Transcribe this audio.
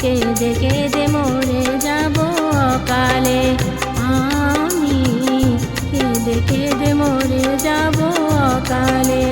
কেঁদে কেঁদে মরে যাব কালে আমি কেঁদে কেঁদে মরে যাব কালে